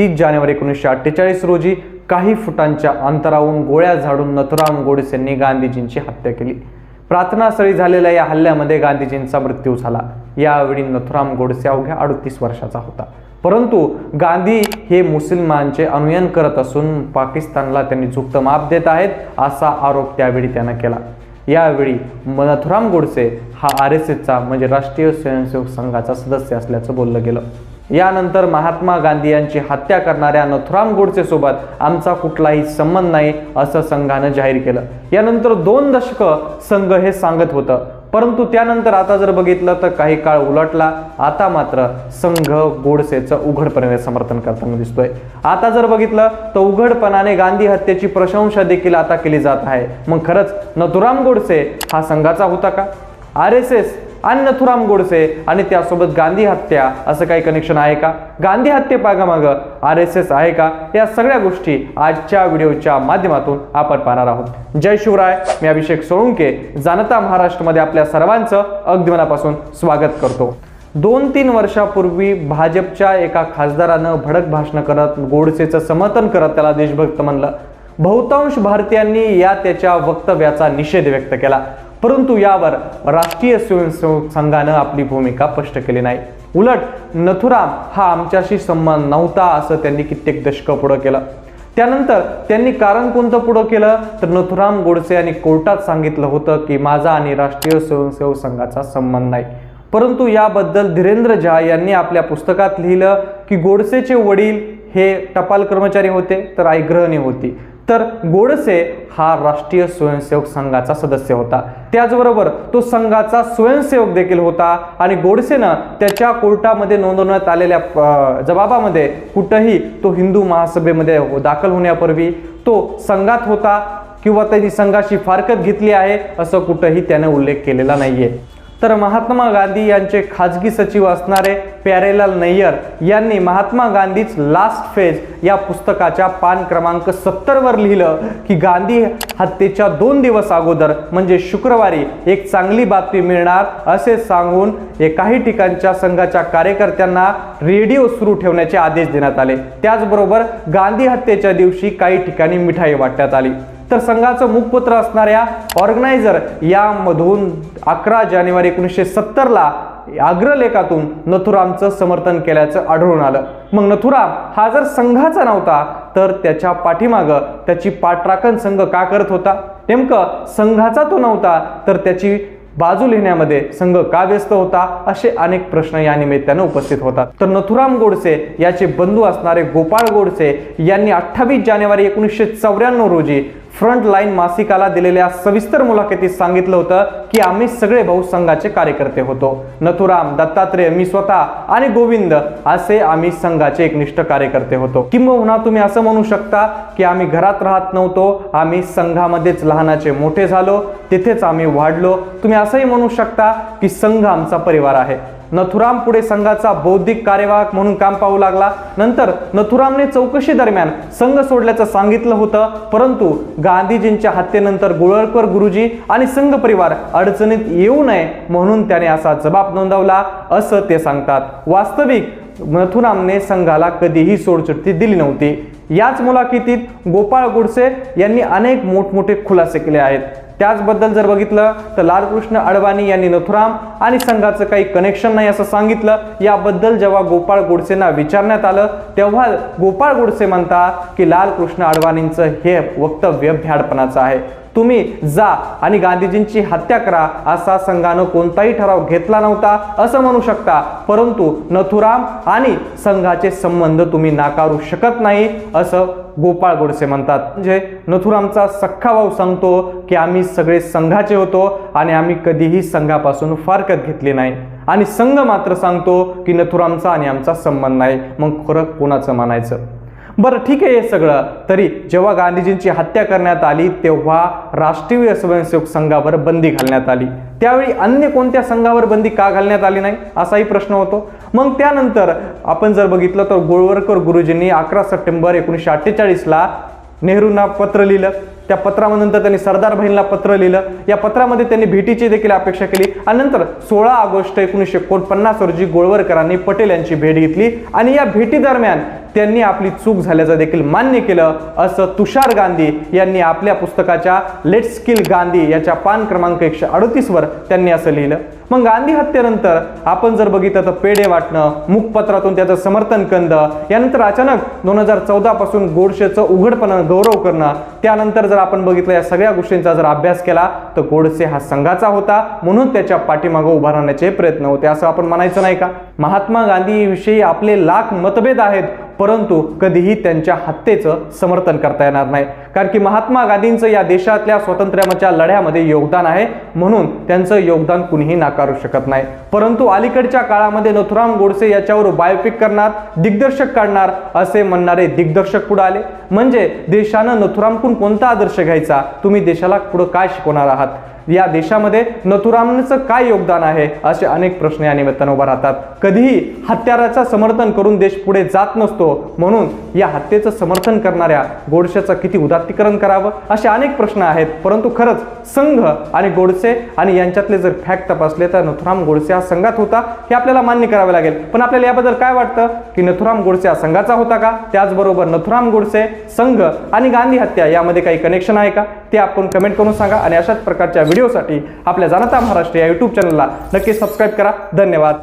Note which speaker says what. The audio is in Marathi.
Speaker 1: तीस जानेवारी एकोणीसशे अठ्ठेचाळीस रोजी काही फुटांच्या अंतरावरून गोळ्या झाडून नथुराम गोडसेंनी गांधीजींची हत्या केली. प्रार्थनास्थळी झालेल्या या हल्ल्यामध्ये गांधीजींचा मृत्यू झाला. यावेळी नथुराम गोडसे अवघ्या अडतीस वर्षाचा होता. परंतु गांधी हे मुसलमानचे अनुयन करत असून पाकिस्तानला त्यांनी झुकत माप देत आहेत असा आरोप त्यावेळी त्यानं केला. यावेळी नथुराम गोडसे हा आर एस एसचा म्हणजे राष्ट्रीय स्वयंसेवक संघाचा सदस्य असल्याचं बोललं गेलं. यानंतर महात्मा गांधी यांची हत्या करणाऱ्या नथुराम गोडसेसोबत आमचा कुठलाही संबंध नाही असं संघानं जाहीर केलं. यानंतर दोन दशकं संघ हे सांगत होतं. परंतु त्यानंतर आता जर बघितलं तर काही काळ उलटला. आता मात्र संघ गोडसेचं उघडपणे समर्थन करताना दिसतोय. आता जर बघितलं तर उघडपणाने गांधी हत्येची प्रशंसा देखील आता केली जात आहे. मग खरंच नथुराम गोडसे हा संघाचा होता का? R S S Nathuram Godse आणि त्यासोबत गांधी हत्या असं काही कनेक्शन आहे का? गांधी हत्येपागामागं आर एस एस आहे का? या सगळ्या गोष्टी आजच्या व्हिडिओच्या माध्यमातून आपण पाहणार आहोत. जय शिवराय मी अभिषेक सोळुंके जाणता महाराष्ट्रमध्ये आपल्या सर्वांचं अगदी मनापासून स्वागत करतो. दोन तीन वर्षापूर्वी भाजपच्या एका खासदारानं भडक भाषणं करत गोडसेचं समर्थन करत त्याला देशभक्त म्हणलं. बहुतांश भारतीयांनी या त्याच्या वक्तव्याचा निषेध व्यक्त केला. परंतु यावर राष्ट्रीय स्वयंसेवक संघानं आपली भूमिका स्पष्ट केली नाही. उलट नथुराम हा आमच्याशी संबंध नव्हता असं त्यांनी कित्येक दशकं पुढं केलं. त्यानंतर त्यांनी कारण कोणतं पुढं केलं? तर नथुराम गोडसे यांनी कोर्टात सांगितलं होतं की माझा आणि राष्ट्रीय स्वयंसेवक संघाचा संबंध नाही. परंतु याबद्दल धीरेंद्र झा यांनी आपल्या पुस्तकात लिहिलं की गोडसेचे वडील हे टपाल कर्मचारी होते तर आई गृहिणी होती. तर गोडसे हा राष्ट्रीय स्वयंसेवक संघाचा सदस्य होता. त्याचबरोबर तो संघाचा स्वयंसेवक देखील होता आणि गोडसेनं त्याच्या कोर्टामध्ये नोंदवण्यात आलेल्या जबाबामध्ये कुठंही तो हिंदू महासभेमध्ये दाखल होण्यापूर्वी तो संघात होता किंवा त्यांनी संघाशी फारकत घेतली आहे असं कुठंही त्याने उल्लेख केलेला नाहीये. तर महात्मा गांधी यांचे खाजगी सचिव असणारे प्यारेलाल नय्यर यांनी महात्मा गांधीच लास्ट फेज या पुस्तकाच्या पान क्रमांक सत्तरवर लिहिलं की गांधी हत्येच्या दोन दिवस अगोदर म्हणजे शुक्रवारी एक चांगली बातमी मिळणार असे सांगून एकाही काही ठिकाणच्या संघाच्या कार्यकर्त्यांना रेडिओ सुरू ठेवण्याचे आदेश देण्यात आले. त्याचबरोबर गांधी हत्येच्या दिवशी काही ठिकाणी मिठाई वाटण्यात आली. तर संघाचं मुखपत्र असणाऱ्या ऑर्गनायझर यामधून अकरा जानेवारी एकोणीसशे सत्तरला अग्रलेखातून नथुरामचं समर्थन केल्याचं आढळून आलं. मग नथुराम हा जर संघाचा नव्हता तर त्याच्या पाठीमागं त्याची पाठराखण संघ का करत होता? नेमकं संघाचा तो नव्हता तर त्याची बाजू लिहिण्यामध्ये संघ का व्यस्त होता? असे अनेक प्रश्न या निमित्तानं उपस्थित होतात. तर नथुराम गोडसे याचे बंधू असणारे गोपाळ गोडसे यांनी अठ्ठावीस जानेवारी एकोणीसशे चौऱ्याण्णव रोजी फ्रंट लाईन मासिकाला दिलेल्या सविस्तर मुलाखतीत सांगितलं होतं की आम्ही सगळे भाऊ संघाचे कार्यकर्ते होतो. नथुराम दत्तात्रेय मी स्वतः आणि गोविंद असे आम्ही संघाचे एकनिष्ठ कार्यकर्ते होतो. किंबहुना तुम्ही असं म्हणू शकता की आम्ही घरात राहत नव्हतो आम्ही संघामध्येच लहानाचे मोठे झालो तिथेच आम्ही वाढलो. तुम्ही असंही म्हणू शकता की संघ आमचा परिवार आहे. नथुराम पुढे संघाचा बौद्धिक कार्यवाहक म्हणून काम पाहू लागला. नंतर नथुरामने चौकशी दरम्यान संघ सोडल्याचं सांगितलं होतं. परंतु गांधीजींच्या हत्येनंतर गुळळकर गुरुजी आणि संघ परिवार अडचणीत येऊ नये म्हणून त्याने असा जबाब नोंदवला असं ते सांगतात. वास्तविक नथुरामने संघाला कधीही सोडचिठ्ठी दिली नव्हती. याच मुलाखतीत गोपाळ गोडसे यांनी अनेक मोठमोठे खुलासे केले आहेत. त्याचबद्दल जर बघितलं तर लालकृष्ण अडवाणी यांनी नथुराम आणि संघाचं काही कनेक्शन नाही असं सांगितलं. याबद्दल जेव्हा गोपाळ गोडसेंना विचारण्यात आलं तेव्हा गोपाळ गोडसे म्हणतात की लालकृष्ण अडवाणींचं हे वक्तव्य भ्याडपणाचं आहे. तुम्ही जा आणि गांधीजींची हत्या करा असा संघानं कोणताही ठराव घेतला नव्हता असं म्हणू शकता. परंतु नथुराम आणि संघाचे संबंध तुम्ही नाकारू शकत नाही असं गोपाळ गोडसे म्हणतात. म्हणजे नथुरामचा सख्खा भाऊ सांगतो की आम्ही सगळे संघाचे होतो आणि आम्ही कधीही संघापासून फारकत घेतली नाही. आणि संघ मात्र सांगतो की नथुरामचा आणि आमचा संबंध नाही. मग खरं कोणाचं मानायचं? बरं ठीक आहे हे सगळं. तरी जेव्हा गांधीजींची हत्या करण्यात आली तेव्हा राष्ट्रीय स्वयंसेवक संघावर बंदी घालण्यात आली. त्यावेळी अन्य कोणत्या संघावर बंदी का घालण्यात आली नाही असाही प्रश्न होतो. मग त्यानंतर आपण जर बघितलं तर गोळवरकर गुरुजींनी अकरा सप्टेंबर एकोणीसशे अठ्ठेचाळीसला नेहरूंना पत्र लिहिलं. त्या पत्रानंतर त्यांनी सरदार बहिणीला पत्र लिहिलं. या पत्रामध्ये त्यांनी भेटीची देखील अपेक्षा केली. आणि नंतर सोळा ऑगस्ट एकोणीसशे एकोणपन्नास रोजी गोळवरकरांनी पटेल यांची भेट घेतली. आणि या भेटीदरम्यान त्यांनी आपली चूक झाल्याचं देखील मान्य केलं असं तुषार गांधी यांनी आपल्या पुस्तकाच्या लेट्स स्किल गांधी याच्या पान क्रमांक एकशे अडतीसवर त्यांनी असं लिहिलं. मग गांधी हत्येनंतर आपण जर बघितलं तर पेढे वाटणं मुखपत्रातून त्याचं समर्थन करणं यानंतर अचानक दोन हजार चौदा पासून गोडसेचं उघडपणं गौरव करणं त्यानंतर जर आपण बघितलं या सगळ्या गोष्टींचा जर अभ्यास केला तर गोडसे हा संघाचा होता म्हणून त्याच्या पाठीमागं उभा राहण्याचे प्रयत्न होते असं आपण म्हणायचं नाही का? महात्मा गांधीविषयी आपले लाख मतभेद आहेत परंतु कधीही त्यांच्या हत्येचं समर्थन करता येणार नाही. कारण की महात्मा गांधींचं या देशातल्या स्वातंत्र्याच्या लढ्यामध्ये योगदान आहे म्हणून त्यांचं योगदान कुणीही नाकारू शकत नाही. परंतु अलीकडच्या काळामध्ये नथुराम गोडसे याच्यावर बायोपिक करणार दिग्दर्शक काढणार असे म्हणणारे दिग्दर्शक पुढे आले. म्हणजे देशानं नथुरामकून कोणता आदर्श घ्यायचा? तुम्ही देशाला पुढं काय शिकवणार आहात? या देशामध्ये नथुरामचं काय योगदान आहे? असे अनेक प्रश्न या निमित्तानं उभा राहतात. कधीही हत्याराचं समर्थन करून देश पुढे जात नसतो म्हणून या हत्येचं समर्थन करणाऱ्या गोडसेचं किती उदात्तीकरण करावं? असे अनेक प्रश्न आहेत. परंतु खरंच संघ आणि गोडसे आणि यांच्यातले जर फॅक्ट तपासले तर नथुराम गोडसे हा संघात होता हे आपल्याला मान्य करावे लागेल. पण आपल्याला याबद्दल काय वाटतं? की नथुराम गोडसे हा संघाचा होता का? त्याचबरोबर नथुराम गोडसे संघ आणि गांधी हत्या यामध्ये काही कनेक्शन आहे का? ते आपण कमेंट करून सांगा आणि अशाच प्रकारच्या व्हिडिओसाठी आपल्या जाणता महाराष्ट्र या युट्यूब चॅनलला नक्की सबस्क्राईब करा. धन्यवाद.